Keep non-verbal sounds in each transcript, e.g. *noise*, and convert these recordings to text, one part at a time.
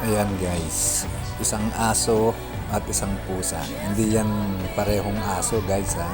Ayan guys, isang aso at isang pusa. Hindi yan parehong aso guys ha.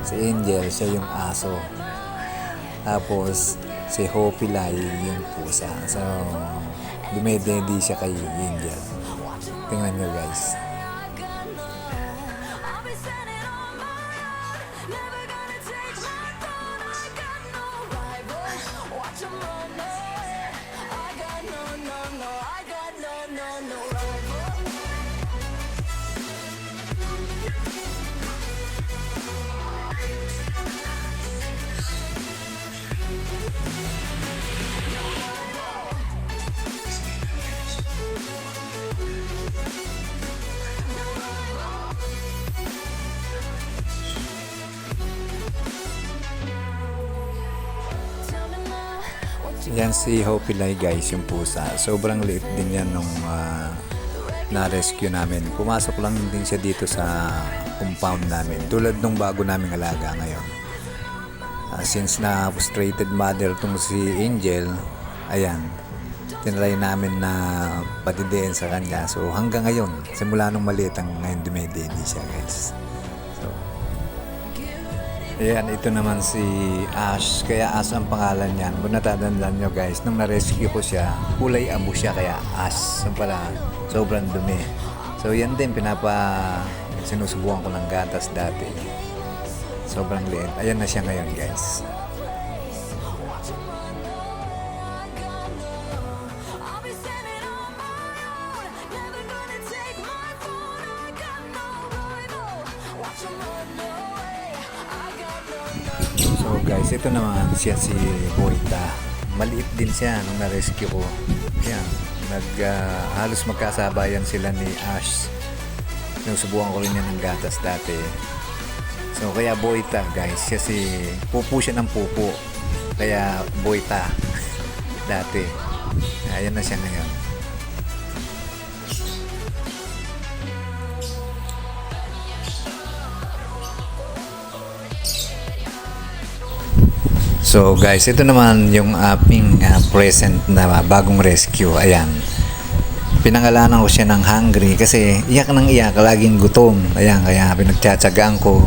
Si Angel, siya yung aso. Tapos, si Hopi Lai yung pusa. So, dumededi siya kay Angel. Tingnan nyo guys. Never Yan si Hopi Lai guys, yung pusa. Sobrang liit din yan nung ah, na-rescue namin. Pumasok lang din siya dito sa compound namin. Tulad nung bago naming alaga ngayon. Ah, since na frustrated mother tong si Angel, ayan, tinry namin na patidiin sa kanya. So hanggang ngayon, simula nung maliit ang ngayon dumededi siya guys. Ayan, ito naman si Ash. Kaya Ash ang pangalan niyan. Kung natatandaan nyo guys, nung na-rescue ko siya, kulay abo siya kaya Ash. So pala, sobrang dumi. So yan din, pinapa sinusubukan ko ng gatas dati. Sobrang liit. Ayan na siya ngayon guys. Ito naman siya si Boita. Maliit din siya nung na-rescue ko. Yan, nag, ah, halos magkasabayan sila ni Ash. Sinusubukan ko rin yan ng gatas dati. So kaya Boita guys, siya si pupo siya ng pupo. Kaya Boita *laughs* dati. Ayan na siya ngayon. So guys, ito naman yung aming ah, present na bagong rescue. Ayan. Pinangalanan ko siya ng hungry kasi iyak ng iyak, laging gutom. Ayan, kaya pinagtsatsagaan ko.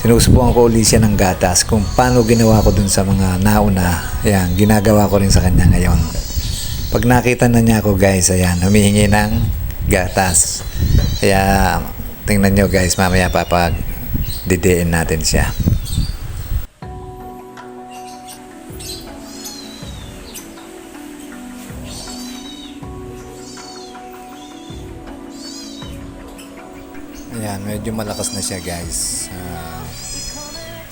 Sinusubukan ko ulit siya ng gatas kung paano ginawa ko dun sa mga nauna. Ayan, ginagawa ko rin sa kanya ngayon. Pag nakita na niya ako guys, ayan, humihingi ng gatas. Kaya tingnan nyo guys, mamaya papag didiin natin siya. Ayan, medyo malakas na siya guys. Ah,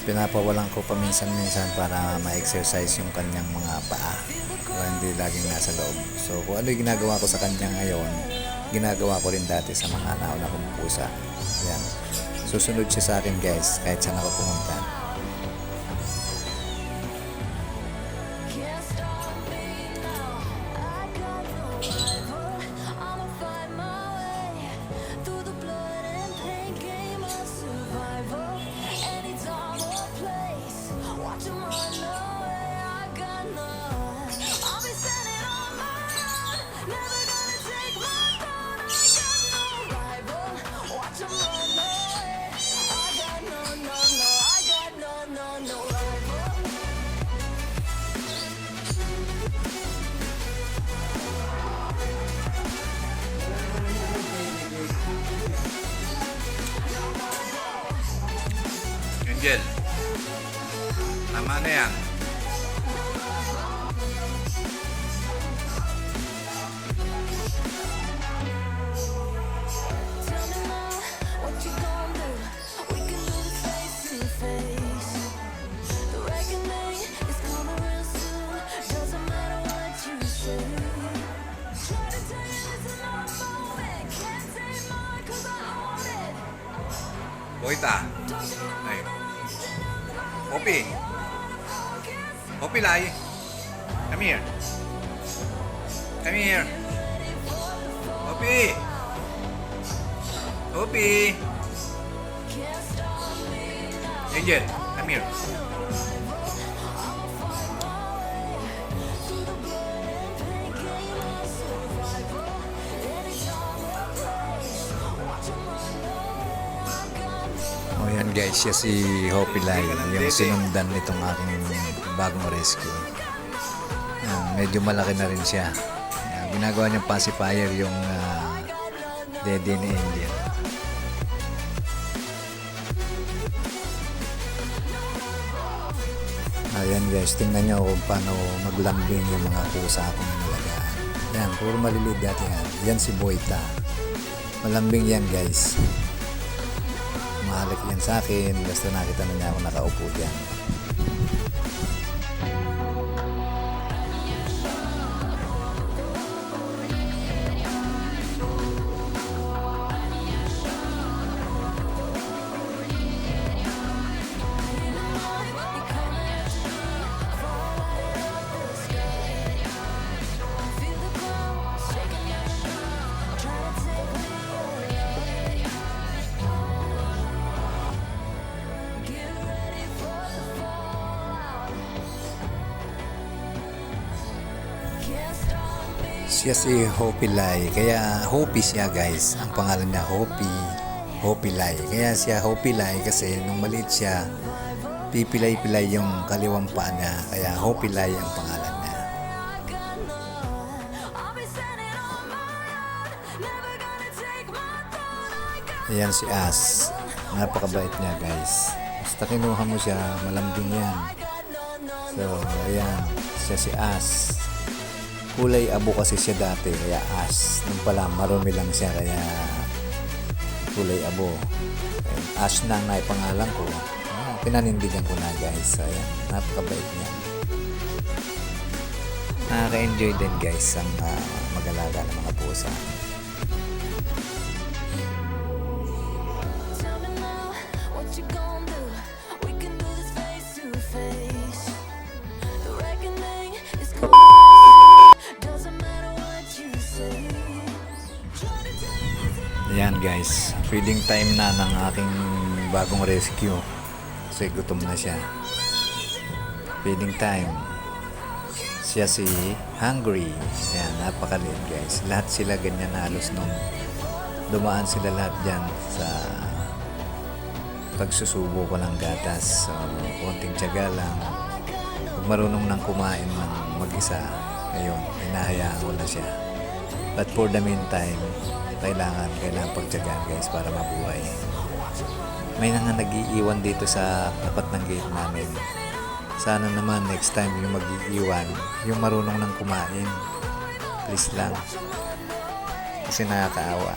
pinapawalan ko paminsan-minsan para ma-exercise yung kanyang mga paa. Para hindi laging nasa loob. So kung ano yung ginagawa ko sa kanya ngayon, ginagawa ko rin dati sa mga nauna kong pusa. Ayan. Susunod siya sa akin guys, kahit saan ako pumunta. Hopi. Hopi Lai. Come here. Come here. Me now. Angel, come here. Guys, siya si Hopi Lai, yung sinundan nitong aking bagong rescue. Yan, medyo malaki na rin siya. Yan, ginagawa niyang pacifier yung uh, dede ni Angel. Ayan guys, tingnan nyo kung paano maglambing yung mga pusa akong nalagaan. Yan, puro maliliit dati yan. Yan si Boyta. Malambing yan guys. Mahalik yan sa akin. Basta nakita na niya ako nakaupo diyan. Siya si Hopi Lai. Kaya Hopi siya guys. Ang pangalan niya Hopi. Hopi Lai. Kaya siya Hopi Lai kasi nung maliit siya, pipilay-pilay yung kaliwang paa niya. Kaya Hopi Lai ang pangalan niya. Ayan si As. Napakabait niya guys. Basta kinuha mo siya, malambing yan. So, ayan. Siya si As. Kulay abo kasi siya dati, kaya As. Nung pala, marumi lang siya, kaya kulay abo. Ayan, As na ang naipangalan ko. Ah, pinanindigan ko na guys. Ayan, napakabait niya. Nakaka-enjoy din guys ang ah, mag-alaga ng mga pusa. Ayan guys, feeding time na ng aking bagong rescue. Kasi gutom na siya. Feeding time. Siya si Hungry. Ayan, napakaliit guys. Lahat sila ganyan halos nung dumaan sila lahat dyan sa pagsusubo ko ng gatas. So, konting tiyaga lang. Pag marunong nang kumain ng mag-isa, ayun, hinahayaan ko na siya. But for the meantime, kailangan, kailangan pagtyagaan guys para mabuhay. May nang nag-iiwan dito sa tapat ng gate namin. Sana naman next time yung mag-iiwan, yung marunong nang kumain. Please lang. Kasi nakakaawa.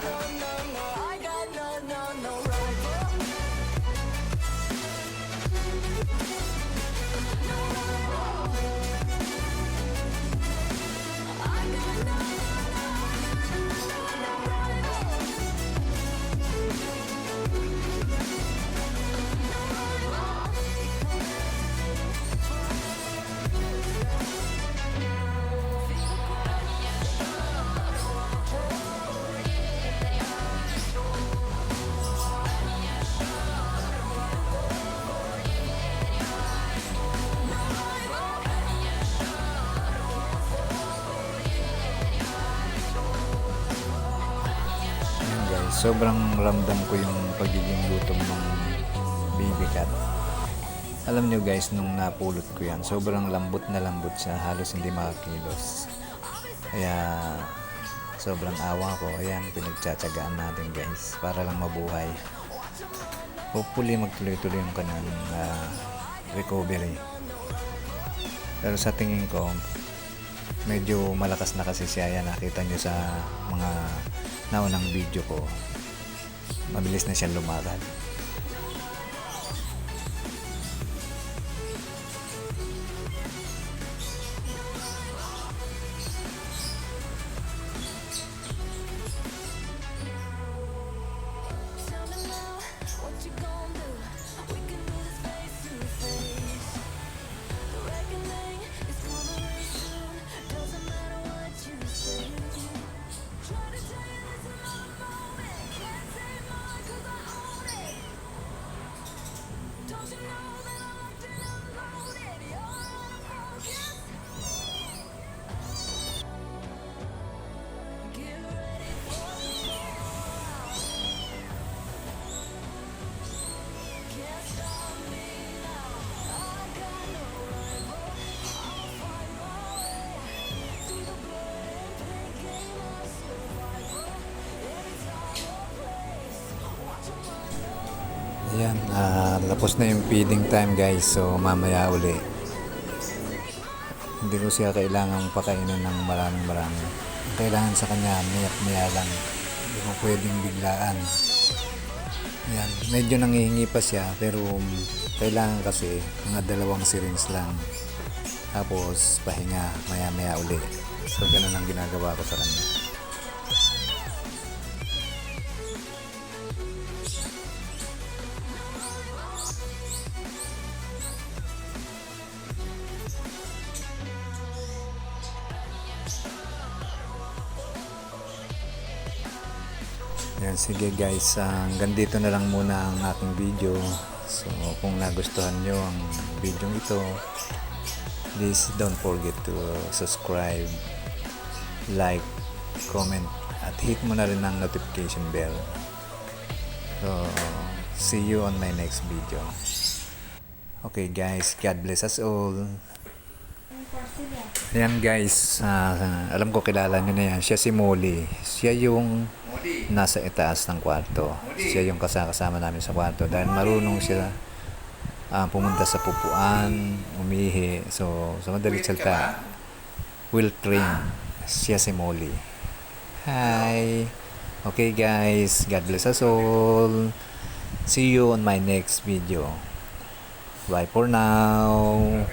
Sobrang ramdam ko yung pagiging gutom ng baby cat. Alam nyo guys, nung napulot ko yan, sobrang lambot na lambot siya, halos hindi makakilos. Kaya sobrang awa ko, ayan, pinagtsatsagaan natin guys, para lang mabuhay. Hopefully magtuloy-tuloy yung kanyang ah, recovery. Pero sa tingin ko, medyo malakas na kasi siya yan nakita nyo sa mga naunang video ko mabilis na siya lumakad tapos na yung feeding time guys, so mamaya uli. Hindi ko siya kailangang pakainin ng maraming marami. Ang Kailangan sa kanya, mayak maya lang. Hindi ko pwedeng biglaan. Yan, medyo nangihingi pa siya, pero um, kailangan kasi mga dalawang syringe lang. Tapos pahinga, maya maya uli. So ganun ang ginagawa ko sa kanya. Yan, sige guys, ah, hanggang dito na lang muna ang aking video. So, kung nagustuhan nyo ang video ito, please don't forget to subscribe, like, comment, at hit mo na rin ang notification bell. So, see you on my next video. Okay guys, God bless us all. Ayan guys, ah, alam ko kilala nyo na yan. Siya si Molly. Siya yung nasa itaas ng kwarto. Siya yung kasama namin sa kwarto. Dahil marunong siya ah, pumunta sa pupuan, umihi. So, sa madalit salita, will train. Siya si Molly. Hi! Okay guys, God bless us all. See you on my next video. Bye for now.